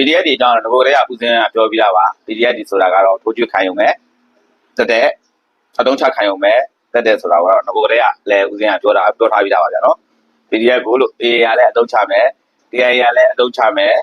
PDF တွေအကြောင်းတော့ဒီကိုယ်တည်းကဦးစင်းကပြောပြတာပါ PDF တွေဆိုတာကတော့ထိုးကျွတ်ခံရုံပဲတက်တဲ့အတုံးချခံရုံပဲတက်တဲ့ဆိုတာကတော့ဒီကိုယ်တည်းကလည်းဦးစင်းကပြောတာပြောထားပြီးသားပါဗျာနော် PDF ကိုလို့ AA ကလည်းအတုံးချမယ် DI ကလည်းအတုံးချမယ်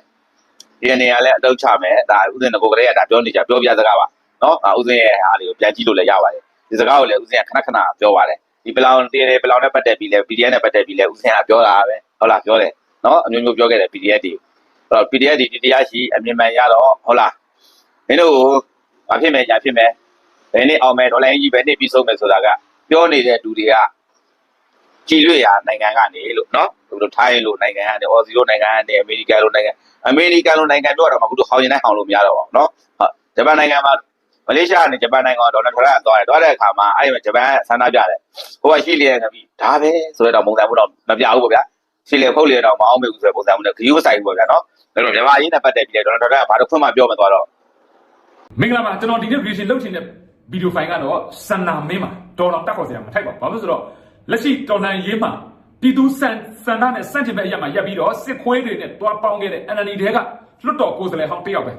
DNA ကလည်းအတုံးချမယ်ဒါဦးစင်းဒီကိုယ်တည်းကဒါပြောနေကြပြောပြစကားပါနော်အာဦးစင်းရဲ့ဟာလေးကိုပြန်ကြည့်လို့လည်းရပါတယ်ဒီစကားကိုလည်းဦးစင်းကခဏခဏပြောပါတယ်ဒီပလောင်တည်တယ်ပလောင်နဲ့ပတ်သက်ပြီးလဲ PDF နဲ့ပတ်သက်ပြီးလဲဦးစင်းကပြောတာပဲဟုတ်လားပြောတယ်နော်အမျိုးမျိုးပြောခဲ့တယ် PDF တွေအဲ့ တော့ PDF ဒီဒီတရားရှိအမြင်မှန်ရတော့ဟုတ်လားမင်းတို့ဘာဖြစ်မယ်ညာဖြစ်မယ်ဘယ်နေ့အောင်မယ်ဒေါ်လာကြီးဘယ်နေ့ပြီးဆုံးမယ်ဆိုတာကပြောနေတဲ့လူတွေကကြည်လွေရနိုင်ငံကနေလို့နော်ဟိုလိုထိုင်းလို့နိုင်ငံကနေအော်စီလိုနိုင်ငံကနေအမေရိကန်လိုနိုင်ငံအမေရိကန်လိုနိုင်ငံပြောတော့မှအခုတို့ဟောင်းရင်နဲ့ဟောင်းလို့မရတော့ပါဘူးနော်ဟုတ်ဂျပန်နိုင်ငံမှာမလေးရှားနဲ့ဂျပန်နိုင်ငံကဒေါ်လာထရန်သွားတယ်သွားတဲ့အခါမှာအဲ့ဒီမှာဂျပန်ဆန္ဒပြတယ်ဟိုကရှိလျက်နေပြီဒါပဲဆိုတော့ပုံစံမျိုးတော့မပြဘူးပေါ့ဗျာရှိလျက်ဖုတ်လျက်တော့မအောင်မေဘူးဆိုတဲ့ပုံစံမျိုးနဲ့ဂရီးဝဆိုင်ပေါ့ဗျာနော် အဲ့တော့မြန်မာအရေးနဲ့ပတ်သက်ပြီးတော့ဒေါ်လာဒေါ်လာကဘာလို့ဖွင့်မှပြောမသွားတော့မင်္ဂလာပါကျွန်တော်ဒီနေ့ reaction လုပ်ချင်တဲ့ဗီဒီယိုဖိုင်ကတော့စန္နာမင်းမှာတော်တော်တက်ခေါ်စရာမထိုက်ပါဘူးဘာလို့လဲဆိုတော့လက်ရှိတော်လှန်ရေးမှာပြည်သူစံစန္ဒနဲ့စန့်ကျင်ဘက်အရက်မှာရပ်ပြီးတော့စစ်ခွေးတွေနဲ့တွားပေါင်းခဲ့တဲ့ NLD တဲကလွတ်တော်ကိုယ်စားလှယ်ဟောင်းတစ်ယောက်ပဲ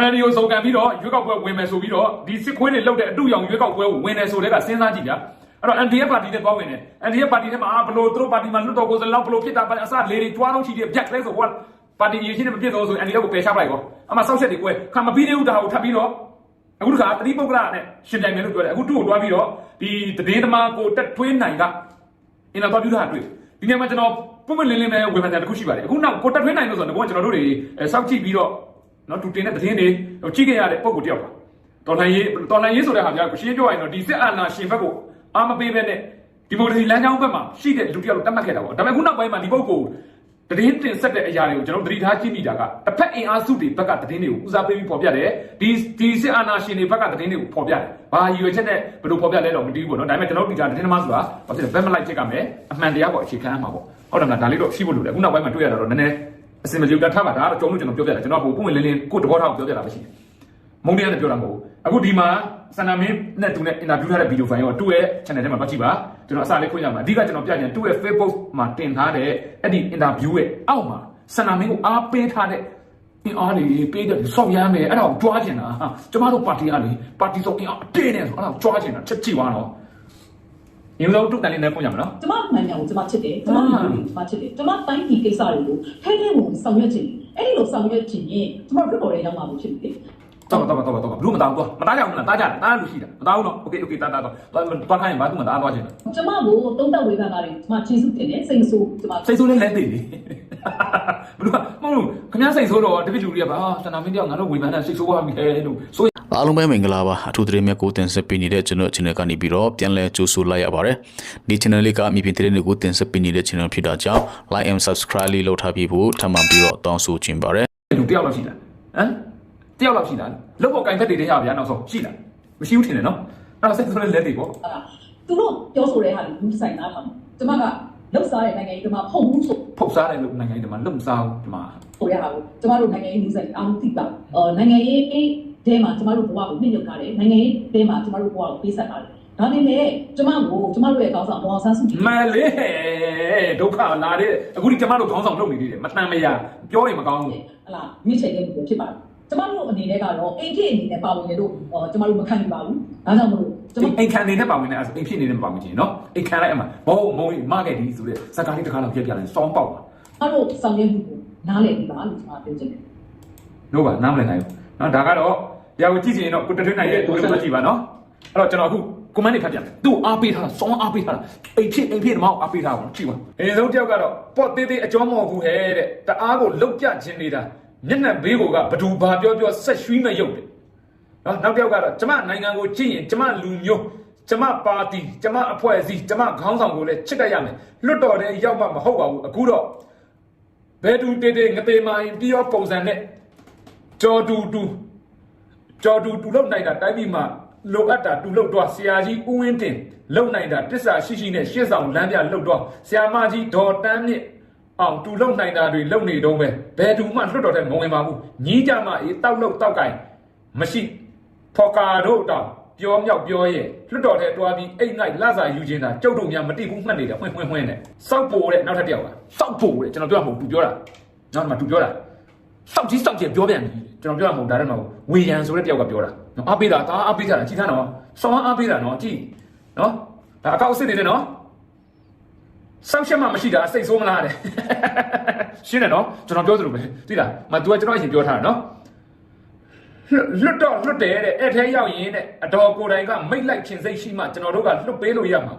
NLD ကိုစုံကန်ပြီးတော့ရွေးကောက်ပွဲဝင်မယ်ဆိုပြီးတော့ဒီစစ်ခွေးတွေလှုပ်တဲ့အတူရောင်ရွေးကောက်ပွဲကိုဝင်တယ်ဆိုတဲ့ကစဉ်းစားကြည့်ဗျာအဲ့တော့ NDF ပါတီနဲ့တွားဝင်တယ် NDF ပါတီထဲမှာအာဘလို့သူတို့ပါတီမှာလွတ်တော်ကိုယ်စားလှယ်လောက်ဘလို့ဖြစ်တာပါအစလေတွေတွားလို့ရှိတယ်ဗျက်လဲဆိုဟိုက ပါတီရင်းချင်းမပြည့်တော့ဆို NDF ကိုပယ်ချပလိုက်ကောအမှဆောက်ချက်တွေကွဲခါမပြီးသေးဘူးဒါကိုထပ်ပြီးတော့အခုတခါတတိပုဂ္ဂလနဲ့ရှင်ပြိုင်မယ်လို့ပြောတယ်အခုသူ့ကိုတွားပြီးတော့ဒီတည်င်းသမားကိုတက်ထွေးနိုင်ကအင်တာဗျူးပြုတာတွေ့ဒီနေ့မှာကျွန်တော်ပုံမလင်းလင်းနဲ့ဝေဖန်တဲ့တစ်ခုရှိပါတယ်အခုနောက်ကိုတက်ထွေးနိုင်လို့ဆိုတော့ကျွန်တော်တို့တွေစောင့်ကြည့်ပြီးတော့နော်တူတင်တဲ့တည်င်းတွေကြည့်ခဲ့ရတဲ့ပုံကိုတယောက်ပါတော်လှန်ရေးတော်လှန်ရေးဆိုတဲ့ဟာကရှင်းပြောရရင်တော့ဒီစစ်အာဏာရှင်ဘက်ကိုအာမပေးပဲနဲ့ဒီမိုကရေစီလမ်းကြောင်းဘက်မှာရှိတဲ့လူတယောက်လို့တတ်မှတ်ခဲ့တာပေါ့ဒါပေမဲ့ခုနောက်ပိုင်းမှာဒီပုံကို တည်င်းတင်ဆက်တဲ့အရာတွေကိုကျွန်တော်သတိထားကြည့်မိတာကတစ်ဖက်အင်အားစုတွေဘက်ကတည်င်းတွေကိုဦးစားပေးပြီးပေါ်ပြတယ်ဒီဒီစစ်အာဏာရှင်တွေဘက်ကတည်င်းတွေကိုပေါ်ပြတယ်ဘာရည်ရွယ်ချက်နဲ့ဘယ်လိုပေါ်ပြလဲတော့မသိဘူးပေါ့နော်ဒါပေမဲ့ကျွန်တော်တို့ဒီကတည်င်းသမားဆိုတာဘာဖြစ်လဲဘက်မလိုက်ချက်ကမယ်အမှန်တရားပေါ်အခြေခံအမှာပေါ့ဟုတ်တယ်မလားဒါလေးတော့ရှိဖို့လိုတယ်ခုနောက်ပိုင်းမှာတွေ့ရတာတော့နည်းနည်းအစင်မပြေတာထားပါဒါကတော့ကြုံလို့ကျွန်တော်ပြောပြတာကျွန်တော်ကပုံဝင်လင်းလင်းကိုတဘောထားကိုပြောပြတာပဲရှိတယ်မုံတရားနဲ့ပြောတာမဟုတ်ဘူးအခုဒီမှာ စန္ဒမင်းနဲ့သူနဲ့အင်တာဗျူးထားတဲ့ဗီဒီယိုဖိုင်ရောသူ့ရဲ့ channel ထဲမှာပတ်ကြည့်ပါကျွန်တော်အစားလေးခွင့်ရမှာအဓိကကျွန်တော်ပြချင်သူ့ရဲ့ Facebook မှာတင်ထားတဲ့အဲ့ဒီအင်တာဗျူးရဲ့အောက်မှာစန္ဒမင်းကိုအားပေးထားတဲ့အင်အားလေးပေးတဲ့ဆောက်ရမ်းမယ်အဲ့ဒါကိုကြွားချင်တာဟာကျမတို့ပါတီကလေပါတီဆိုအင်အားအတင်းနဲ့ဆိုအဲ့ဒါကိုကြွားချင်တာချက်ကြည့်ပါတော့ညလုံးတုတ်တန်လေးနဲ့ပုံရမှာနော်ကျမမှန်တယ်ကိုကျမချစ်တယ်ကျမမှန်တယ်ကျမချစ်တယ်ကျမတိုင်းပြည်ကိစ္စတွေကိုထဲထဲဝင်ဆောင်ရွက်ချင်တယ်အဲ့ဒီလိုဆောင်ရွက်ချင်ရင်ကျမတို့တော်တော်ရောက်မှာဖြစ်ပြီ တော့တော့တော့တော့ဘလို့မတောင်းတော့မတားကြဘူးလားတားကြတယ်တားလို့ရှိတာမတားဘူးနော်โอเคโอเคတားတားတော့တော့ခိုင်းရင်ဘာသူမတားသွားချင်တယ် ကျမကိုတုံးတက်ဝေဖန်တာတွေကျမကျေးဇူးတင်တယ်စိတ်ဆိုးကျမ စိတ်ဆိုးလဲလဲသိတယ်ဘလို့မဟုတ်ဘူးခင်ဗျားစိတ်ဆိုးတော့တပည့်လူတွေကပါအာစန္ဒမင်းတယောက်ငါတို့ဝေဖန်တာစိတ်ဆိုးသွားပြီဟဲ့လို့ဆို အားလုံးပဲမင်္ဂလာပါအထူးသတင်းမြတ်ကိုတင်ဆက်ပေးနေတဲ့ကျွန်တော် channel ကနေပြီးတော့ပြန်လည်ကြိုဆိုလိုက်ရပါတယ်ဒီ channel လေးကမြေပြင်သတင်းတွေကိုတင်ဆက်ပေးနေတဲ့ channel ဖြစ်တာကြောင့် like and subscribe လေးလုပ်ထားပြီးဖို့ထပ်မံပြီးတော့တောင်းဆိုချင်ပါတယ် လူတယောက်လောက်ရှိလားဟမ် တယောက်လောက်ရှိလားလောက်ပေါ်ကင်ဖက်တွေတည်းရဗျာနောက်ဆုံးရှိလားမရှိဘူးထင်တယ်နော်အဲ့တော့စိတ်ဆိုးလဲလဲသိပေါ့အဲ့ဒါသူတို့ပြောဆိုတဲ့ဟာတွေလူဆိုင်သားထားကျမကလောက်စားတဲ့နိုင်ငံရေးကျမဖုံဘူးဆိုဖုတ်စားတယ်လို့နိုင်ငံရေးဒီမှာလုံစားဘူးဒီမှာဆိုတဲ့ဟာကိုကျမတို့နိုင်ငံရေးလူဆိုင်အားလုံးသိပါအော်နိုင်ငံရေးအေးတဲမှာကျမတို့ဘဝကိုနှိမ့်ညွတ်ထားတယ်နိုင်ငံရေးတဲမှာကျမတို့ဘဝကိုပေးဆက်ထားတယ်ဒါပေမဲ့ကျမကိုကျမတို့ရဲ့ကောင်းဆောင်ဘောင်ဆန်းစုကြည်မလေးဒုက္ခလာတဲ့အခုဒီကျမတို့ခေါင်းဆောင်လုပ်နေသေးတယ်မတန်မရပြောရင်မကောင်းဘူးဟလာမြင့်ချေတဲ့လူတွေဖြစ်ပါတယ် ကျမတို့အနေနဲ့ကတော့အိမ်ဖြစ်အနေနဲ့ပါဝင်တယ်လို့ကျမတို့မခံနိုင်ပါဘူးဒါကြောင့်မလို့ကျမဒီအိမ်ခံနေတဲ့ပါဝင်နေအဲ့အိမ်ဖြစ်နေတဲ့ပါဝင်ချင်းနော်အိမ်ခံလိုက်အမှမဟုတ်မဟုတ်မခဲ့ဒီဆိုတဲ့စကားလေးတစ်ခါတော့ပြပြလိုက်စောင်းပေါက်ပါအားတို့ဆောင်ရွက်မှုကိုနားလည်ပြီးပါလို့ကျွန်တော်ပြောချင်တယ်လို့ပါနားမလည်နိုင်ဘူးနော်ဒါကတော့ရာကိုကြည့်ချင်ရင်တော့ကိုတထွင်းနိုင်ရဲ့ကိုယ်လည်းကြည့်ပါနော်အဲ့တော့ကျွန်တော်အခုကွန်မန့်တွေဖတ်ပြမယ်သူ့အားပေးထားတာစောင်းအားပေးထားတာအိမ်ဖြစ်အိမ်ဖြစ်တော့အားပေးထားအောင်ကြည့်ပါအရင်ဆုံးတယောက်ကတော့ပေါ့သေးသေးအကျော်မဟုတ်ဘူးဟဲ့တဲ့တအားကိုလုတ်ပြခြင်းနေတာ မျက်နှာဘေးကိုကဘဒူဘာပြောပြောဆက်ရွှီးမဲ့ရုပ်တယ်နော်နောက်တစ်ယောက်ကတော့ကျမနိုင်ငံကိုကြည့်ရင်ကျမလူမျိုးကျမပါတီကျမအဖွဲ့အစည်းကျမခေါင်းဆောင်ကိုလည်းချစ်တတ်ရမယ်လွတ်တော်တဲ့ရောက်မှမဟုတ်ပါဘူးအခုတော့ဘယ်တူတေတေငပေမာရင်ပြီးရောပုံစံနဲ့ကြော်တူတူကြော်တူတူလောက်နိုင်တာတိုင်းပြည်မှာလိုအပ်တာတူလောက်တော့ဆရာကြီးဦးဝင်းတင်လောက်နိုင်တာတစ္ဆာရှိရှိနဲ့ရှေ့ဆောင်လမ်းပြလောက်တော့ဆရာမကြီးဒေါ်တန်းမြင့် အောင်တူလုံနိုင်တာတွေလုံနေတော့ပဲဘယ်သူမှလွတ်တော်တဲ့မဝင်ပါဘူးညီးကြမအေးတောက်လို့တောက်ကင်မရှိဖော်ကာတို့တောင်ပြောမြောက်ပြောရဲ့လွတ်တော်တဲ့တွားပြီးအိတ်ငိုက်လာစာယူခြင်းတာကျုပ်တို့များမတိဘူးမှတ်နေတာဖွင့်ဖွင့်ဖွင့်နဲ့စောက်ပိုတဲ့နောက်ထပ်တစ်ယောက်ကစောက်ပိုတဲ့ကျွန်တော်ပြောမှာမဟုတ်သူပြောတာနောက်မှသူပြောတာစောက်ကြီးစောက်ကြီးပြောပြန်ပြီကျွန်တော်ပြောရမှာမဟုတ်ဒါတည်းမှာဝေယံဆိုတဲ့တယောက်ကပြောတာနော်အားပေးတာဒါအားပေးကြတာကြည်ထားနော်စောင်းအားပေးတာနော်ကြည်နော်ဒါအကောက်အစ်စ်နေတယ်နော် စောက်ချက်မှမရှိတာအစိတ်ဆိုးမလားတဲ့ရှင်းတယ်နော်ကျွန်တော်ပြောသလိုပဲသိလားမ तू ကကျွန်တော်အရင်ပြောထားတာနော်လွတ်တော့လွတ်တယ်တဲ့အဲ့ထဲရောက်ရင်တဲ့အတော်ကိုယ်တိုင်ကမိတ်လိုက်ခြင်းစိတ်ရှိမှကျွန်တော်တို့ကလွတ်ပေးလို့ရမှာ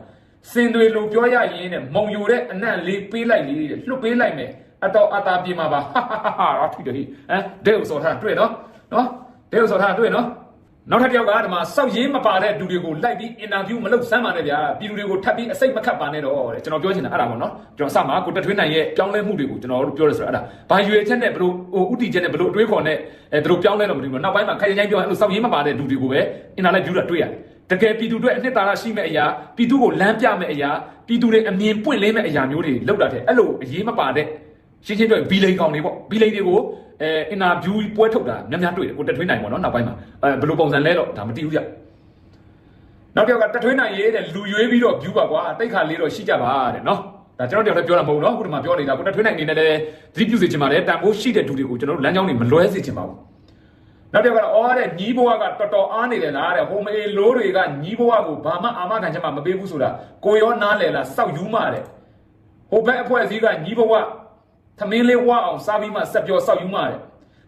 စင်တွေလိုပြောရရင်တဲ့မုံယူတဲ့အနံ့လေးပေးလိုက်လေးတဲ့လွတ်ပေးလိုက်မယ်အတော်အတာပြေမှာပါဟာဟာဟာဟာထိတယ်ဟိဟမ်ဒဲဥစောထားတွေ့နော်နော်ဒဲဥစောထားတွေ့နော် နောက်ထပ်တစ်ယောက်ကဒီမှာစောက်ရင်းမပါတဲ့လူတွေကိုလိုက်ပြီးအင်တာဗျူးမလုပ်စမ်းပါနဲ့ဗျာပြည်သူတွေကိုထပ်ပြီးအစိတ်မခတ်ပါနဲ့တော့တဲ့ကျွန်တော်ပြောချင်တာအဲ့ဒါပေါ့နော်ကျွန်တော်စမှာကိုတက်ထွေးနိုင်ရဲ့ပြောင်းလဲမှုတွေကိုကျွန်တော်တို့ပြောရဆိုတော့အဲ့ဒါဘာရွေချက်နဲ့ဘလို့ဟိုဥတီချက်နဲ့ဘလို့အတွေးခေါ်နဲ့အဲတို့ပြောင်းလဲတော့မသိဘူးနောက်ပိုင်းမှာခိုင်ခိုင်ပြောအဲ့လိုစောက်ရင်းမပါတဲ့လူတွေကိုပဲအင်တာလိုက်ဗျူးတာတွေ့ရတယ်တကယ်ပြည်သူတွေအနှစ်သာရရှိမဲ့အရာပြည်သူကိုလမ်းပြမဲ့အရာပြည်သူတွေအမြင်ပွင့်လင်းမဲ့အရာမျိုးတွေလောက်တာတဲ့အဲ့လိုအရေးမပါတဲ့ရှင်းရှင်းပြောရင်ဘီလိန်ကောင်တွေပေါ့ဘီလိန်တွေကို အဲအင်တာဗျူးပွဲထုတ်တာများများတွေ့တယ်ကိုတက်ထွေးနိုင်ပေါ့နော်နောက်ပိုင်းမှာအဲဘယ်လိုပုံစံလဲတော့ဒါမသိဘူးကြနောက်တစ်ယောက်ကတက်ထွေးနိုင်ရေးတဲ့လူရွေးပြီးတော့ view ပါကွာတိတ်ခါလေးတော့ရှိကြပါတဲ့နော်ဒါကျွန်တော်တယောက်လည်းပြောတာမဟုတ်ဘူးနော်အခုဒီမှာပြောနေတာကိုတက်ထွေးနိုင်နေနဲ့လည်းသတိပြုစေချင်ပါတယ်တန်ဖိုးရှိတဲ့သူတွေကိုကျွန်တော်တို့လမ်းကြောင်းတွေမလွဲစေချင်ပါဘူးနောက်တစ်ယောက်ကတော့အော်တဲ့ညီးဘဝကတော်တော်အားနေတယ်လားတဲ့ဟိုမေလိုးတွေကညီးဘဝကိုဘာမှအာမခံချက်မှမပေးဘူးဆိုတာကိုရောနားလဲလားစောက်ယူမှတဲ့ဟိုဘက်အဖွဲ့အစည်းကညီးဘဝ သမင်းလေးဝအောင်စားပြီးမှဆက်ပြောစောက်ယူမှတဲ့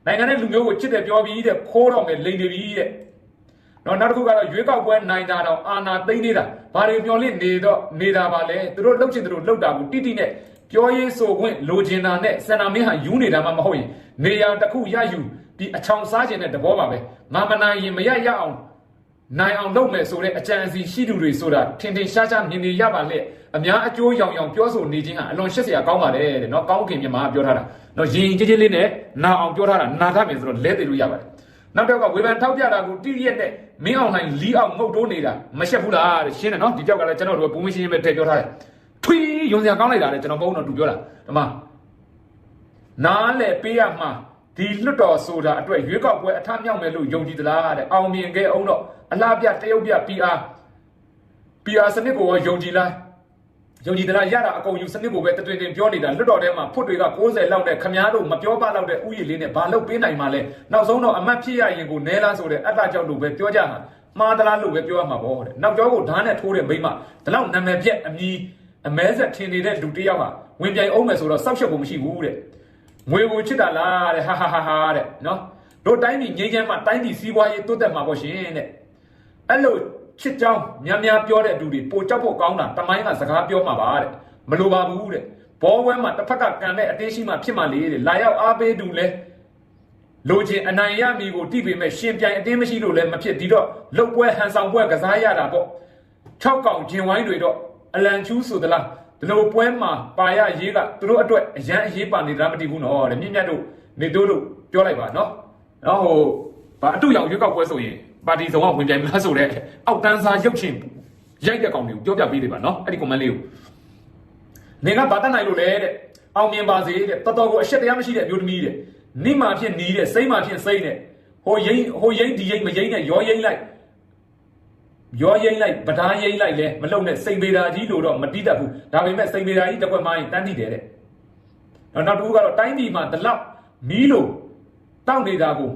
နိုင်ငံရဲ့လူမျိုးကိုချစ်တယ်ပြောပြီးတဲ့ခိုးတော့မယ်လိန်နေပြီတဲ့နော်နောက်တစ်ခုကတော့ရွေးကောက်ပွဲနိုင်တာတော့အာနာသိမ့်နေတာဘာတွေမျောလင့်နေတော့နေတာပါလဲသူတို့လှုပ်ချင်သူတို့လှုပ်တာကိုတိတိနဲ့ပြောရေးဆိုခွင့်လိုချင်တာနဲ့စန္ဒမင်းဟာယူနေတာမှမဟုတ်ရင်နေရာတစ်ခုရယူပြီးအချောင်စားခြင်းတဲ့တဘောပါပဲမမနိုင်ရင်မရရအောင် နိုင်အောင်လုပ်မယ်ဆိုတဲ့အကြံအစီရှိသူတွေဆိုတာထင်ထင်ရှားရှားမြင်နေရပါလေအများအကျိုးရောင်ရောင်ပြောဆိုနေခြင်းဟာအလွန်ရှက်စရာကောင်းပါတယ်တဲ့နော်ကောင်းခင်မြန်မာကပြောထားတာနော်ရင်ကြီးကြီးလေးနဲ့နာအောင်ပြောထားတာနာထားမယ်ဆိုတော့လဲသိလို့ရပါတယ်နောက်တော့ကဝေဖန်ထောက်ပြတာကိုတိရက်နဲ့မင်းအောင်နိုင်လီအောင်ငုတ်တိုးနေတာမရှက်ဘူးလားတဲ့ရှင်းတယ်နော်ဒီကြောက်ကလည်းကျွန်တော်တို့ပုံမရှင်းရှင်းပဲထည့်ပြောထားတယ်ထွေးယွန်စရာကောင်းလိုက်တာလေကျွန်တော်ပုံတော့တူပြောတာဒီမှာနားလေပေးရမှာ ဒီလွတ်တော်ဆိုတာအတွက်ရွေးကောက်ပွဲအထမြောက်မယ်လို့ယုံကြည်သလားတဲ့အောင်မြင်ခဲ့အောင်တော့အလားပြတရုတ်ပြ PR PR စနစ်ကိုရောယုံကြည်လားယုံကြည်သလားရတာအကုန်ယူစနစ်ကိုပဲတတွင်တွင်ပြောနေတာလွတ်တော်ထဲမှာဖွတ်တွေက60လောက်နဲ့ခမားတို့မပြောပါလောက်တဲ့ဥယျာဉ်လေးနဲ့ဘာလို့ပေးနိုင်မှာလဲနောက်ဆုံးတော့အမတ်ဖြစ်ရရင်ကိုနဲလားဆိုတဲ့အတ္တကြောင့်လို့ပဲပြောကြမှာမှားသလားလို့ပဲပြောရမှာပေါ့တဲ့နောက်ကျောကိုဓာတ်နဲ့ထိုးတဲ့မိမဒီလောက်နာမည်ပြက်အမီအမဲဆက်ထင်နေတဲ့လူတစ်ယောက်ဟာဝင်ပြိုင်အောင်မယ်ဆိုတော့စောက်ရှက်ဖို့မရှိဘူးတဲ့ ငွေကိုချစ်တာလားတဲ့ဟာဟာဟာဟာတဲ့နော်တို့တိုင်းပြည်ငြိမ်းချမ်းမှတိုင်းပြည်စီးပွားရေးတိုးတက်မှာပေါ့ရှင်တဲ့အဲ့လိုချစ်ကြောင်းများများပြောတဲ့လူတွေပိုကြောက်ဖို့ကောင်းတာတမိုင်းကစကားပြောမှာပါတဲ့မလိုပါဘူးတဲ့ဘောဝဲမှာတစ်ဖက်ကကန်တဲ့အတင်းရှိမှဖြစ်မှလေတဲ့လာရောက်အားပေးသူလဲလိုချင်အနိုင်ရမီကိုတိပေမဲ့ရှင်ပြိုင်အတင်းမရှိလို့လည်းမဖြစ်ဒီတော့လုတ်ပွဲဟန်ဆောင်ပွဲကစားရတာပေါ့၆កောင်ဂျင်ဝိုင်းတွေတော့အလန်ချူးဆိုသလား ဒီလိုပွဲမှာပါရရေးကသူတို့အတွက်အရန်အရေးပါနေတာမတည်ဘူးနော်တဲ့မြင့်မြတ်တို့နေတို့တို့ပြောလိုက်ပါနော်နော်ဟိုဘာအတူရောင်ရွေးကောက်ပွဲဆိုရင်ပါတီဆောင်ကဝင်ပြိုင်မလားဆိုတဲ့အောက်တန်းစားရုပ်ရှင်ရိုက်တဲ့ကောင်တွေကိုပြောပြပေးတယ်ပါနော်အဲ့ဒီ comment လေးကိုနေကဘာတတ်နိုင်လို့လဲတဲ့အောင်မြင်ပါစေတဲ့တော်တော်ကိုအရှက်တရားမရှိတဲ့အမျိုးသမီးတဲ့နိမာဖြစ်နီးတဲ့စိမ့်မာဖြစ်စိမ့်တဲ့ဟိုရိမ့်ဟိုရိမ့်ဒီရိမ့်မရိမ့်နဲ့ရောရိမ့်လိုက် ရောရိမ့်လိုက်ဗဒါရိမ့်လိုက်လဲမလုံနဲ့စိန်ပေတာကြီးလို့တော့မတိတတ်ဘူးဒါပေမဲ့စိန်ပေတာကြီးတစ်ခွက်မိုင်းတန်းတိတယ်တဲ့နောက်နောက်တစ်ခုကတော့တိုင်းပြည်မှာဒီလောက်မီးလို့တောက်နေတာကို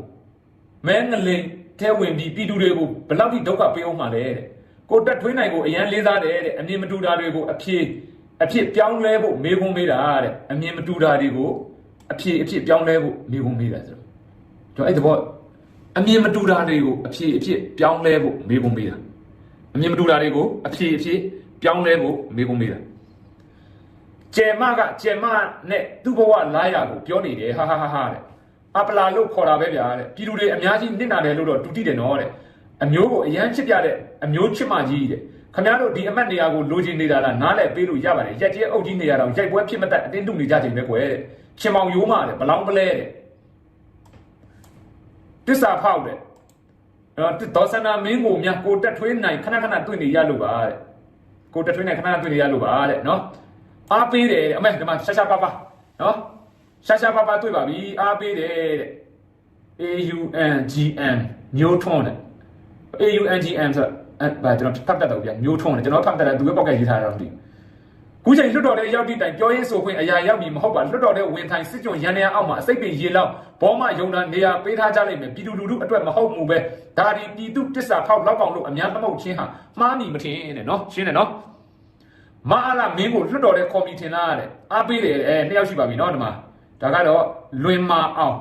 မဲငလင်ထဲဝင်ပြီးပြည်သူတွေကိုဘယ်လောက်ထိဒုက္ခပေးအောင်မှလဲတဲ့ကိုတက်ထွေးနိုင်ကိုအရန်လေးစားတယ်တဲ့အမြင်မတူတာတွေကိုအပြေအဖြစ်ပြောင်းလဲဖို့မေးခွန်းမေးတာတဲ့အမြင်မတူတာတွေကိုအဖြစ်အဖြစ်ပြောင်းလဲဖို့မေးခွန်းမေးတာဆိုတော့ကျွန်တော်အဲ့ဒီဘောအမြင်မတူတာတွေကိုအဖြစ်အဖြစ်ပြောင်းလဲဖို့မေးခွန်းမေးတာ အမြင်မတူတာတွေကိုအဖြစ်အဖြစ်ပြောင်းလဲဖို့မေးခွန်းမေးတာကျဲမကကျဲမနဲ့သူ့ဘဝလာရကိုပြောနေတယ်ဟာဟာဟာဟာတဲ့အပလာလို့ခေါ်တာပဲဗျာတဲ့ပြည်သူတွေအများကြီးနစ်နာတယ်လို့တော့ဒုတိတယ်နော်တဲ့အမျိုးကိုအရန်ချစ်ပြတဲ့အမျိုးချစ်မကြီးတဲ့ခင်ဗျားတို့ဒီအမတ်နေရာကိုလိုချင်နေတာလားနားလဲပေးလို့ရပါတယ်ရက်ကျဲအုပ်ကြီးနေရာတော့ရိုက်ပွဲဖြစ်မတတ်အတင်းတုနေကြချိန်ပဲကွယ်တဲ့ချင်းမောင်ရိုးမတဲ့ဘလောင်းပလဲတဲ့တစ္ဆာဖောက်တဲ့တော့ ဒေါ်စနာမင်းကိုများကိုတက်ထွေးနိုင်ခဏခဏတွေ့နေရလို့ပါတဲ့ကိုတက်ထွေးနိုင်ခဏခဏတွေ့နေရလို့ပါတဲ့နော်အားပေးတယ်တဲ့အမေဒီမှာရှာရှာပါပါနော်ရှာရှာပါပါတွေ့ပါပြီအားပေးတယ်တဲ့ AUNGM မျိုးထွန်းတဲ့ AUNGM ဆိုအဲ့ဗာကျွန်တော်ဖတ်တတ်တော့ဗျာမျိုးထွန်းတယ်ကျွန်တော်ဖတ်တတ်တယ်သူပဲပေါက်ကရေးထားတာတော့မသိဘူး ခုချိန်လွတ်တော်တဲ့ရောက်တိတိုင်ပြောရေးဆိုခွင့်အရာရောက်ပြီမဟုတ်ပါလွတ်တော်တဲ့ဝင်ထိုင်စစ်ကြုံရန်ရန်အောက်မှာအစိတ်ပင်ရေလောက်ဘောမယုံတာနေရာပေးထားကြလိမ့်မယ်ပြည်သူလူထုအတွက်မဟုတ်မှုပဲဒါဒီပြည်သူတစ္ဆာထောက်လောက်ကောင်လို့အများသမုတ်ချင်းဟာမှားမိမထင်နဲ့နော်ရှင်းတယ်နော်မအားလားမင်းကိုလွတ်တော်တဲ့ကော်မီထင်လားတဲ့အားပေးတယ်အဲနှစ်ယောက်ရှိပါပြီနော်ဒီမှာဒါကတော့လွင်မာအောင်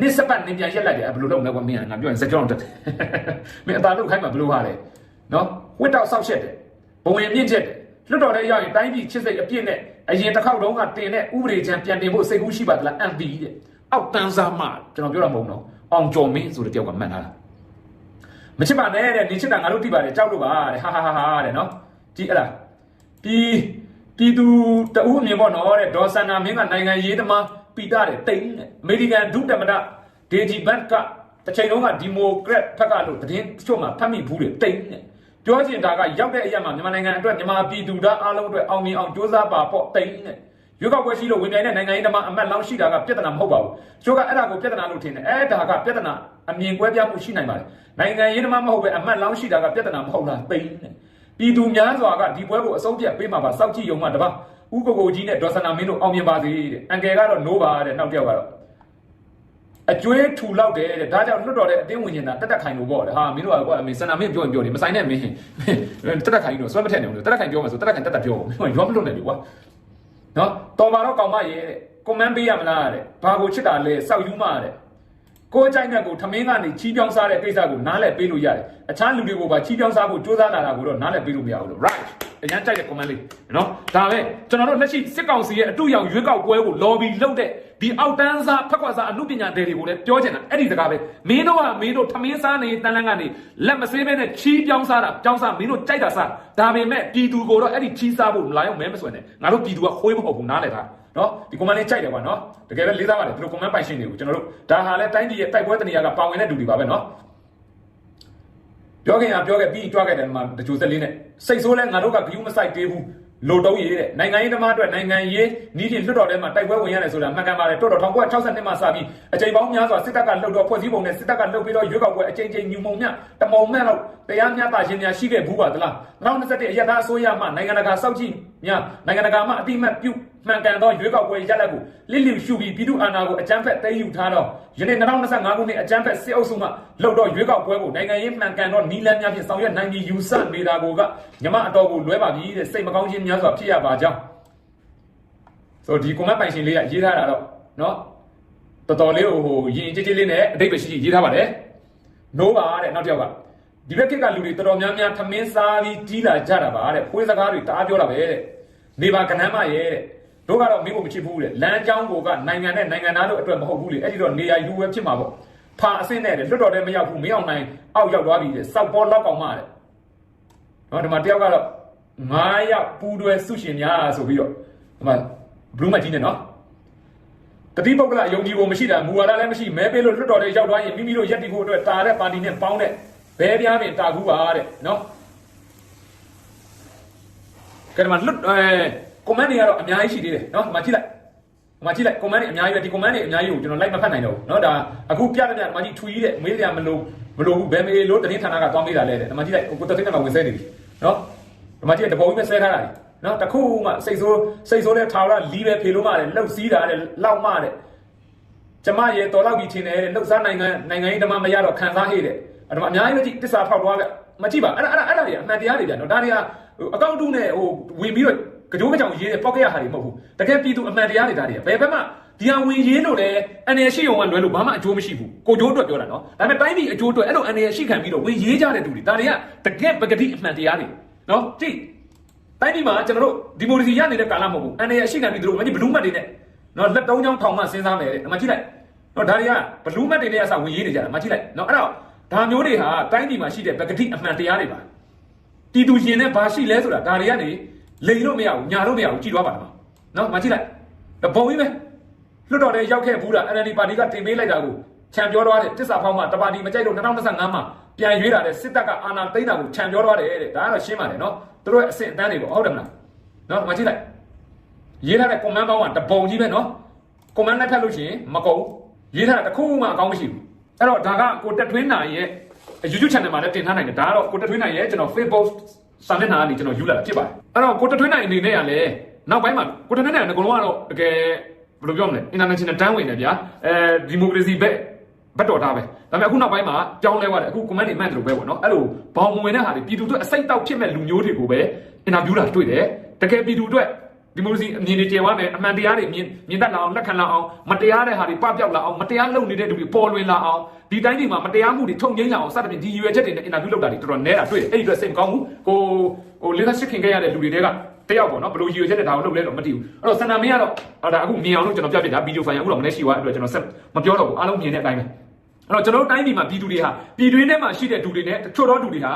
နစ်စပတ်နေပြန်ရက်လိုက်တယ်ဘယ်လိုလုပ်လဲကွာမင်းကငါပြောရင်စကြောင်းတက်မင်းအသာလုပ်ခိုင်းမှာဘယ်လိုဟာလဲနော်ဝစ်တောက်ဆောက်ရှက်တယ်ဘဝင်မြင့်ချက်တယ် လွတ်တော်တဲ့ရောက်ရင်တိုင်းပြည်ချစ်စိတ်အပြည့်နဲ့အရင်တစ်ခေါက်တုန်းကတင်တဲ့ဥပဒေချမ်းပြန်တင်ဖို့စိတ်ကူးရှိပါသလား MB တဲ့အောက်တန်းစားမှကျွန်တော်ပြောတာမဟုတ်တော့အောင်ကျော်မင်းဆိုတဲ့တယောက်ကမှတ်ထားတာမချစ်ပါနဲ့တဲ့နေချစ်တာငါတို့သိပါတယ်ကြောက်လို့ပါတဲ့ဟာဟာဟာဟာတဲ့နော်ကြည့်အဲ့လားဒီပြည်သူတအူးအမြင်ပေါ့နော်တဲ့ဒေါ်စန္နာမင်းကနိုင်ငံရေးသမားပီတာတဲ့တိတ်တဲ့အမေရိကန်ဒုတမတဒေဂျီဘတ်ကတစ်ချိန်လုံးကဒီမိုကရက်ဖက်ကလို့တည်င်းချို့မှာဖတ်မိဘူးတဲ့တိတ်တဲ့ ပြောချင်တာကရောက်တဲ့အရက်မှာမြန်မာနိုင်ငံအတွက်မြန်မာပြည်သူသားအားလုံးအတွက်အောင်မြင်အောင်ကြိုးစားပါပေါ့တိတ်တဲ့ရွေးကောက်ပွဲရှိလို့ဝင်ပြိုင်တဲ့နိုင်ငံရေးသမားအမတ်လောင်းရှိတာကပြဿနာမဟုတ်ပါဘူးချို့ကအဲ့ဒါကိုပြဿနာလို့ထင်တယ်အဲ့ဒါကပြဿနာအမြင်ကွဲပြားမှုရှိနိုင်ပါတယ်နိုင်ငံရေးသမားမဟုတ်ပဲအမတ်လောင်းရှိတာကပြဿနာမဟုတ်လားတိတ်တဲ့ပြည်သူများစွာကဒီပွဲကိုအဆုံးဖြတ်ပေးမှာပါစောက်ကြည့်ရုံမှတပါဥပကိုကြီးနဲ့ဒေါ်စနာမင်းတို့အောင်မြင်ပါစေတဲ့အန်ကယ်ကတော့နိုးပါတဲ့နောက်တစ်ယောက်ကတော့ အကျွေးထူလောက်တယ်တဲ့ဒါကြောင့်လွတ်တော်တဲ့အတင်းဝင်နေတာတက်တက်ခိုင်လို့ပေါ့တဲ့ဟာမင်းတို့ကကွာမင်းစနာမင်းပြောရင်ပြောတယ်မဆိုင်နဲ့မင်းတက်တက်ခိုင်တို့ဆွဲမထက်နေဘူးတက်တက်ခိုင်ပြောမှဆိုတက်တက်ခိုင်တက်တက်ပြောမင်းရောမလွတ်နဲ့ပြီကွာနော်တော်ပါတော့ကောင်မရဲ့တဲ့ကွန်မန့်ပေးရမလားတဲ့ဘာကိုချစ်တာလဲစောက်ယူမတဲ့ကိုအကြိုက်နဲ့ကိုထမင်းကနေချီးပြောင်းစားတဲ့ကိစ္စကိုနားလည်ပေးလို့ရတယ်အခြားလူတွေကိုပါချီးပြောင်းစားဖို့ကြိုးစားလာတာကိုတော့နားလည်ပေးလို့မရဘူးလို့ right အရန်ကြိုက်တဲ့ comment လေးနော်ဒါပဲကျွန်တော်တို့လက်ရှိစစ်ကောင်စီရဲ့အတူရောင်ရွေးကောက်ပွဲကို lobby လုပ်တဲ့ဒီအောက်တန်းစားဖက်ခွက်စားအမှုပညာတွေတွေကိုလည်းပြောချင်တာအဲ့ဒီစကားပဲမင်းတို့ကမင်းတို့ထမင်းစားနေတန်လန်းကနေလက်မဆေးဘဲနဲ့ချီးပြောင်းစားတာပြောင်းစားမင်းတို့ကြိုက်တာစားဒါပေမဲ့ပြည်သူကိုတော့အဲ့ဒီချီးစားဖို့မလာရောက်မဲမဆွဲနဲ့ငါတို့ပြည်သူကခွေးမဟုတ်ဘူးနားလည်တာနော်ဒီ comment လေးကြိုက်တယ်ကွာနော်တကယ်ပဲလေးစားပါတယ်ဒီလို comment ပိုင်ရှင်တွေကိုကျွန်တော်တို့ဒါဟာလဲတိုင်းပြည်ရဲ့တိုက်ပွဲတနေရာကပါဝင်တဲ့လူတွေပါပဲနော် ပြောခင်ကပြောခဲ့ပြီးကြွားခဲ့တယ်မှာတကြိုစက်လေးနဲ့စိတ်ဆိုးလဲငါတို့ကဂယူးမဆိုင်သေးဘူးလိုတုံးရေးတဲ့နိုင်ငံရေးသမားအတွက်နိုင်ငံရေးနီးပြင်လွတ်တော်ထဲမှာတိုက်ပွဲဝင်ရတယ်ဆိုတာမှန်ကန်ပါတယ်တော်တော်1962မှာစပြီးအကြိမ်ပေါင်းများစွာစစ်တပ်ကလှုပ်တော့ဖွဲ့စည်းပုံနဲ့စစ်တပ်ကလှုပ်ပြီးတော့ရွေးကောက်ပွဲအကြိမ်ကြိမ်ညူမုံမြတမုံမဲ့လို့တရားမျှတခြင်းများရှိခဲ့ဘူးပါသလား2021အရသာအစိုးရမှနိုင်ငံတကာစောက်ကြည့်များနိုင်ငံတကာမှအတိမတ်ပြု မှန်ကန်သောရွေးကောက်ပွဲရလဒ်ကိုလစ်လျူရှုပြီးပြည်သူအာဏာကိုအကြမ်းဖက်သိမ်းယူထားတော့ယနေ့2025ခုနှစ်အကြမ်းဖက်စစ်အုပ်စုမှလှုပ်တော့ရွေးကောက်ပွဲကိုနိုင်ငံရေးမှန်ကန်သောနီလန်းများဖြင့်ဆောင်ရွက်နိုင်ပြီးယူဆနေတာကိုကညမအတော်ကိုလွဲပါပြီတဲ့စိတ်မကောင်းခြင်းများစွာဖြစ်ရပါကြောင်းဆိုဒီကွန်မန့်ပိုင်ရှင်လေးကရေးထားတာတော့เนาะတော်တော်လေးဟိုရင်ကြည်ကြည်လေးနဲ့အတိတ်ပဲရှိရှိရေးထားပါတယ်နိုးပါတဲ့နောက်တစ်ယောက်ကဒီဘက်ကကလူတွေတော်တော်များများထမင်းစားပြီးကြီးလာကြတာပါတဲ့ခွေးစကားတွေတအားပြောတာပဲတဲ့နေပါကနမ်းမရဲ့တဲ့ တို့ကတော့မင်းကိုမချစ်ဘူးတဲ့လမ်းကြောင်းကိုကနိုင်ငံနဲ့နိုင်ငံသားတို့အတွက်မဟုတ်ဘူးလေအဲ့ဒီတော့နေရာယူဝဲဖြစ်မှာပေါ့ဖာအဆင့်နဲ့တဲ့လွတ်တော်တဲ့မရောက်ဘူးမင်းအောင်နိုင်အောက်ရောက်သွားပြီတဲ့စောက်ပေါ်လောက်ကောင်မတဲ့နော်ဒီမှာတယောက်ကတော့9ယောက်ပူးတွဲဆုရှင်များဆိုပြီးတော့ဒီမှာဘလူးမတ်ကြီးနဲ့နော်တတိပုဂ္ဂလယုံကြည်ဖို့မရှိတာမူဝါဒလည်းမရှိမဲပေးလို့လွတ်တော်တဲ့ရောက်သွားရင်မိမိတို့ရက်တည်ဖို့အတွက်တာတဲ့ပါတီနဲ့ပေါင်းတဲ့ဘဲပြားပင်တာကူပါတဲ့နော်ကဲဒီမှာလွတ်အဲ comment တွေကတော့အများကြီးရှိသေးတယ်เนาะဒီမှာကြည့်လိုက်ဒီမှာကြည့်လိုက် comment တွေအများကြီးပဲဒီ comment တွေအများကြီးကိုကျွန်တော် like မဖတ်နိုင်တော့ဘူးเนาะဒါအခုပြတဲ့ပြဒီမှာကြည့်ထူကြီးတဲ့မေးစရာမလိုမလိုဘူးဘယ်မေးလို့တင်းဌာနကသွားမေးတာလဲတဲ့ဒီမှာကြည့်လိုက်ကိုတသိန်းနဲ့မှဝင်ဆဲနေပြီเนาะဒီမှာကြည့်တပုံကြီးပဲဆဲထားတာလေเนาะတခုမှစိတ်ဆိုးစိတ်ဆိုးတဲ့ထာဝရလီးပဲဖေလို့မှတဲ့လှုပ်စည်းတာတဲ့လောက်မှတဲ့ကျမရေတော်လောက်ပြီးထင်တယ်တဲ့လှုပ်စားနိုင်ငံနိုင်ငံရေးဓမ္မမရတော့ခံစားဟေ့တဲ့အဲ့ဒါမှအများကြီးပဲကြည့်တစ္ဆာဖောက်သွားပြမကြည့်ပါအဲ့ဒါအဲ့ဒါအဲ့ဒါတွေအမှန်တရားတွေဗျာနော်ဒါတွေကအကောင့်တူးနဲ့ဟိုဝင်ပြီးတော့ ကြိုးကြောင်ရေးတဲ့ပောက်ကရဟာတွေမဟုတ်ဘူးတကယ်ပြည်သူအမှန်တရားတွေဒါတွေကဘယ်ဘက်မှဒီဟာဝင်ရေးလို့လည်းအနေရှိုံကလွယ်လို့ဘာမှအကျိုးမရှိဘူးကိုကျိုးအတွက်ပြောတာနော်ဒါပေမဲ့တိုင်းပြည်အကျိုးအတွက်အဲ့လိုအနေရှိခံပြီးတော့ဝင်ရေးကြတဲ့သူတွေဒါတွေကတကယ်ပကတိအမှန်တရားတွေနော်ကြည့်တိုင်းပြည်မှာကျွန်တော်တို့ဒီမိုကရေစီရနေတဲ့ကာလမဟုတ်ဘူးအနေရှိခံပြီးသူတို့မကြီးဘလူးမတ်တွေနဲ့နော်လက်တုံးချောင်းထောင်မှစဉ်းစားမယ်တဲ့အမှကြည့်လိုက်နော်ဒါတွေကဘလူးမတ်တွေနဲ့အစဝင်ရေးနေကြတာမကြည့်လိုက်နော်အဲ့တော့ဒါမျိုးတွေဟာတိုင်းပြည်မှာရှိတဲ့ပကတိအမှန်တရားတွေပါတီတူရှင်နဲ့ဘာရှိလဲဆိုတာဒါတွေကနေ လိန်လို့မရဘူးညာလို့မရဘူးကြည်သွားပါလားနော်မကြည့်လိုက်တပုံကြီးပဲလွတ်တော်တဲ့ရောက်ခဲ့ဘူးလား NLD ပါတီကတင်ပေးလိုက်တာကိုခြံပြောသွားတယ်တစ္ဆာဖောင်းမှာတပါတီမကြိုက်လို့2025မှာပြန်ရွေးတာတဲ့စစ်တပ်ကအာဏာသိမ်းတာကိုခြံပြောသွားတယ်တဲ့ဒါကတော့ရှင်းပါတယ်နော်သူတို့ရဲ့အဆင့်အတန်းတွေပေါ့ဟုတ်တယ်မလားနော်မကြည့်လိုက်ရေးထားတဲ့ comment ပေါင်းကတပုံကြီးပဲနော် comment နဲ့ဖတ်လို့ရှိရင်မကုန်ရေးထားတာတစ်ခုမှအကောင်းမရှိဘူးအဲ့တော့ဒါကကိုတက်ထွင်းနိုင်ရဲ့ YouTube channel မှာလည်းတင်ထားနိုင်တယ်ဒါကတော့ကိုတက်ထွင်းနိုင်ရဲ့ကျွန်တော် Facebook စာမျက်နှာကနေကျွန်တော်ယူလာတာဖြစ်ပါတယ်အဲ့တော့ကိုတထွေးနိုင်အနေနဲ့ကလည်းနောက်ပိုင်းမှာကိုတထွေးနိုင်ကလည်းအကုန်လုံးကတော့တကယ်ဘယ်လိုပြောမလဲ international တန်းဝင်တယ်ဗျာအဲဒီမိုကရေစီဘက်ဘက်တော်တာပဲဒါပေမဲ့အခုနောက်ပိုင်းမှာကြောင်းလဲသွားတယ်အခု comment တွေမှန်တယ်လို့ပဲပေါ့နော်အဲ့လိုဘောင်မဝင်တဲ့ဟာတွေပြည်သူတို့အစိတ်တောက်ဖြစ်မဲ့လူမျိုးတွေကိုပဲ interview တာတွေ့တယ်တကယ်ပြည်သူတို့ ဒီမိုကရေစီအမြင်တွေကျေဝါမယ်အမှန်တရားတွေမြင်မြင်တတ်လာအောင်လက်ခံလာအောင်မတရားတဲ့ဟာတွေပပျောက်လာအောင်မတရားလုပ်နေတဲ့လူတွေပေါ်လွင်လာအောင်ဒီတိုင်းတွေမှာမတရားမှုတွေထုံငိမ့်လာအောင်စသဖြင့်ဒီရွယ်ချက်တွေနဲ့ interview လုပ်တာတွေတော်တော်နဲတာတွေ့တယ်အဲ့ဒီအတွက်စိတ်မကောင်းဘူးကိုဟိုလေးသက်ရှစ်ခင်ခဲ့ရတဲ့လူတွေတွေကတယောက်ပေါ့နော်ဘယ်လိုရွယ်ချက်နဲ့ဒါကိုလုပ်လဲတော့မသိဘူးအဲ့တော့စန္ဒမင်းကတော့ဒါအခုမြင်အောင်လို့ကျွန်တော်ပြပြတာဗီဒီယိုဖိုင်အခုတော့မနေ့ရှိသွားအဲ့အတွက်ကျွန်တော်ဆက်မပြောတော့ဘူးအားလုံးမြင်တဲ့အတိုင်းပဲအဲ့တော့ကျွန်တော်တို့တိုင်းပြည်မှာပြည်သူတွေဟာပြည်တွင်းထဲမှာရှိတဲ့လူတွေနဲ့တချို့သောလူတွေဟာ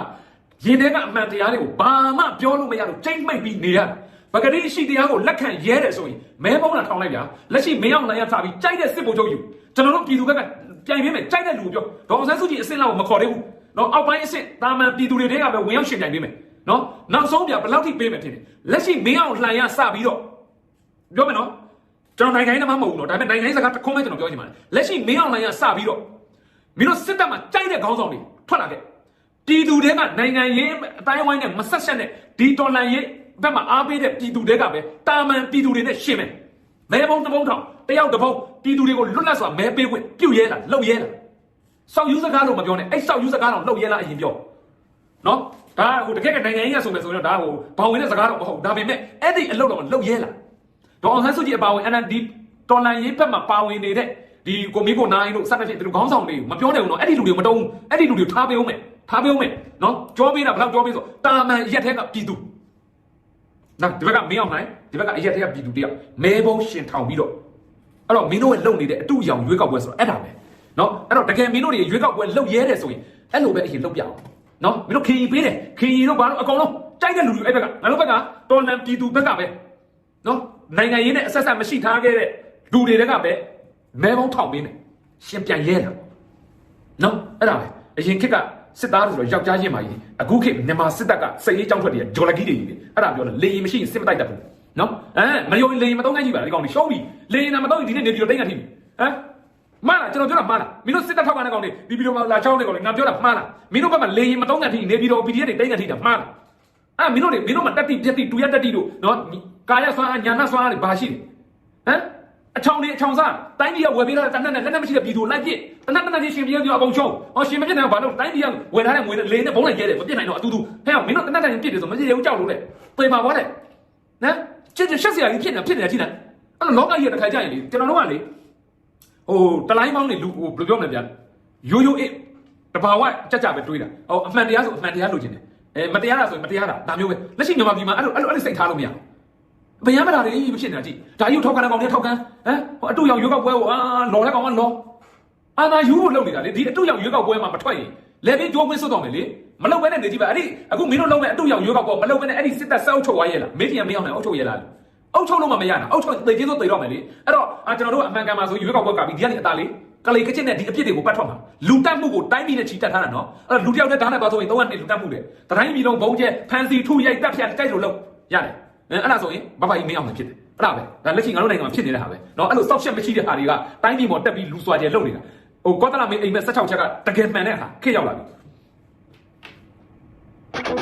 ရင်ထဲကအမှန်တရားတွေကိုဘာမှပြောလို့မရလို့ချိန်မိတ်ပြီးနေရတယ် ပကတိရှိတရားကိုလက်ခံရဲတယ်ဆိုရင်မဲပုံးလာထောင်းလိုက်ဗျာလက်ရှိမင်းအောင်နိုင်ရထားပြီးကြိုက်တဲ့စစ်ဗိုလ်ချုပ်ယူကျွန်တော်တို့ပြည်သူဘက်ကပြိုင်ပေးမယ်ကြိုက်တဲ့လူကိုပြောဒေါအောင်ဆန်းစုကြည်အစ်စ်လောက်မခေါ်သေးဘူးနော်အောက်ပိုင်းအစ်စ်တာမန်ပြည်သူတွေတဲကပဲဝင်ရောက်ရှင်ပြိုင်ပေးမယ်နော်နောက်ဆုံးပြဘယ်လောက်ထိပေးမယ်ထင်တယ်လက်ရှိမင်းအောင်လှန်ရစပြီးတော့ပြောမယ်နော်ကျွန်တော်နိုင်ငံရေးသမားမဟုတ်ဘူးနော်ဒါပေမဲ့နိုင်ငံရေးစကားတစ်ခုမှကျွန်တော်ပြောချင်ပါတယ်လက်ရှိမင်းအောင်လှန်ရစပြီးတော့မင်းတို့စစ်တပ်မှာကြိုက်တဲ့ခေါင်းဆောင်တွေထွက်လာခဲ့ပြည်သူတွေကနိုင်ငံရေးအတိုင်းဝိုင်းနဲ့မဆက်ဆက်နဲ့ဒီတော်လန်ရေး ဘက်မှာအားပေးတဲ့ပြည်သူတွေကပဲတာမန်ပြည်သူတွေနဲ့ရှင်းမယ်မဲဘုံတစ်ဘုံထောင်တယောက်တစ်ဘုံပြည်သူတွေကိုလွတ်လပ်စွာမဲပေးခွင့်ပြုတ်ရဲတာလှုပ်ရဲတာစောက်ယူစကားလို့မပြောနဲ့အဲ့စောက်ယူစကားတော့လှုပ်ရဲလားအရင်ပြောနော်ဒါဟိုတကယ်ကနိုင်ငံရေးရဆိုမယ်ဆိုတော့ဒါဟိုဘောင်ဝင်တဲ့စကားတော့မဟုတ်ဒါပေမဲ့အဲ့ဒီအလုပ်တော့လှုပ်ရဲလားဒေါအောင်ဆန်းစုကြည်အပါဝင် NLD တော်လန်ရေးဘက်မှာပါဝင်နေတဲ့ဒီကိုမီကိုနိုင်တို့စသဖြင့်ဒီလိုခေါင်းဆောင်တွေမပြောနိုင်ဘူးနော်အဲ့ဒီလူတွေမတုံးအဲ့ဒီလူတွေထားပေးအောင်မယ်ထားပေးအောင်မယ်နော်ကြောပေးတာဘယ်လောက်ကြောပေးဆိုတာမန်ရက်ထဲကပြည်သူ နော်ဒီဘက်ကမင်းအောင်နိုင်ဒီဘက်ကအရက်ထဲကပြည်သူတယောက်မဲဘုံရှင်ထောင်ပြီးတော့အဲ့တော့မင်းတို့ရဲ့လုံနေတဲ့အတူအယောင်ရွေးကောက်ပွဲဆိုတော့အဲ့ဒါပဲနော်အဲ့တော့တကယ်မင်းတို့တွေရွေးကောက်ပွဲလုံရဲတယ်ဆိုရင်အဲ့လိုပဲအရင်လုံပြအောင်နော်မင်းတို့ခင်ကြီးပေးတယ်ခင်ကြီးတို့ဘာလို့အကောင်လုံးတိုက်တဲ့လူတွေအဲ့ဘက်ကငါတို့ဘက်ကတော်လန်ပြည်သူဘက်ကပဲနော်နိုင်ငံရေးနဲ့အဆက်ဆက်မရှိထားခဲ့တဲ့လူတွေကပဲမဲဘုံထောင်ပေးမယ်ရှင်ပြန်ရဲတာနော်အဲ့ဒါပဲအရင်ခေတ်က စစ်သားတွေဆိုတော့ယောက်ျားချင်းပါကြီးအခုခေတ်မြန်မာစစ်တပ်ကစိတ်ရေးကြောင်းထွက်တွေကဂျော်လကြီးတွေကြီးတယ်အဲ့ဒါပြောတယ်လေရင်မရှိရင်စစ်မတိုက်တတ်ဘူးနော်အဲမယုံရင်လေရင်မတော့နိုင်ကြီးပါလားဒီကောင်တွေရှုံးပြီလေရင်နာမတော့ရင်ဒီနေ့နေပြီးတော့တိတ်ငါထိပြီဟမ်မှားလားကျွန်တော်ပြောတာမှားလားမင်းတို့စစ်တပ်ထောက်ကနေကောင်တွေဒီဗီဒီယိုမှာလာချောင်းနေကောင်တွေငါပြောတာမှားလားမင်းတို့ဘက်မှာလေရင်မတော့ငါထိနေပြီးတော့ PDF တွေတိတ်ငါထိတာမှားလားအဲ့မင်းတို့တွေမင်းတို့မှာတက်တိပြက်တိတူရတက်တိတို့နော်ကာယဆွမ်းအားညာနာဆွမ်းအားတွေဘာရှိလဲဟမ် အချောင်းလေးအချောင်းစားတိုင်းပြည်ကဝယ်ပေးထားတဲ့တနက်နဲ့လက်နက်မရှိတဲ့ပြည်သူလိုက်ပြစ်တနက်တနက်ချင်းရှင်ပြည်ပြောအကုန်ချုံဟောရှင်မပြစ်နိုင်ဘာလို့တိုင်းပြည်ကဝယ်ထားတဲ့ငွေနဲ့လေနဲ့ဘုံလိုက်ရဲတယ်မပြစ်နိုင်တော့အတူတူဟဲ့မင်းတို့တနက်တနက်ပြစ်တယ်ဆိုမပြစ်ရဘူးကြောက်လို့လေပေမှာပါလေနော်ချစ်ချစ်ရှက်စရာကြီးဖြစ်နေဖြစ်နေတာကြည့်နေအဲ့တော့လောကကြီးကတစ်ခါကြရင်လေကျွန်တော်တို့ကလေဟိုတလိုင်းပေါင်းနေလူဟိုဘယ်လိုပြောမလဲဗျာရိုးရိုးအေးတဘာဝကြကြပဲတွေးတာဟိုအမှန်တရားဆိုအမှန်တရားလိုချင်တယ်အဲမတရားတာဆိုမတရားတာဒါမျိုးပဲလက်ရှိမြန်မာပြည်မှာအဲ့လိုအဲ့လိုအဲ့လိုစိတ်ထားလို့မရဘူး ဘယံမလာတွေမဖြစ်နေတာကြည့်ဒါကြီးကိုထောက်ခံတဲ့ကောင်တွေထောက်ခံဟမ်ဟိုအတူရောက်ရွေးကောက်ပွဲကိုအာလော်တဲ့ကောင်ကလော်အာနာယူဖို့လုပ်နေတာလေဒီအတူရောက်ရွေးကောက်ပွဲမှာမထွက်ရင်လေပြီးကြိုးကွင်းစွတ်တော့မယ်လေမလုပ်ဘဲနဲ့နေကြည့်ပါအဲ့ဒီအခုမင်းတို့လုပ်မဲ့အတူရောက်ရွေးကောက်ပွဲမလုပ်ဘဲနဲ့အဲ့ဒီစစ်တပ်စောက်ချုပ်သွားရဲ့လားမေးပြန်မင်းအောင်လည်းအုပ်ချုပ်ရဲ့လားအုပ်ချုပ်လို့မှမရတာအုပ်ချုပ်သိချင်းဆိုသိတော့မယ်လေအဲ့တော့အာကျွန်တော်တို့အမှန်ကန်ပါဆိုရွေးကောက်ပွဲကပြီးဒီကနေအသားလေးကလေးကချစ်နဲ့ဒီအပြစ်တွေကိုပတ်ထွက်မှာလူတက်မှုကိုတိုင်းပြည်နဲ့ချီတက်ထားတာနော်အဲ့တော့လူတယောက်နဲ့ဓာတ်နဲ့ပါဆိုရင်တော့ကနေလူတက်မှုတယ်တိုင်းပြည်လုံးဘုံကျဲဖန်စီထုရိုက်တက်ဖြတ်ကြိုက်လို့လုပ်ရတယ် အဲအဲ့ဒါဆိုရင်ဘဘကြီးမင်းအောင်လည်းဖြစ်တယ်အဲ့ဒါပဲဒါလက်ရှိငါတို့နိုင်ငံမှာဖြစ်နေတဲ့ဟာပဲเนาะအဲ့လိုစောက်ချက်မရှိတဲ့ဟာတွေကတိုင်းပြည်ပေါ်တက်ပြီးလူစွာကျဲလုပ်နေတာဟိုကောသလမင်းအိမ်မက်16ချက်ကတကယ်မှန်တဲ့ဟာခေတ်ရောက်လာပြီ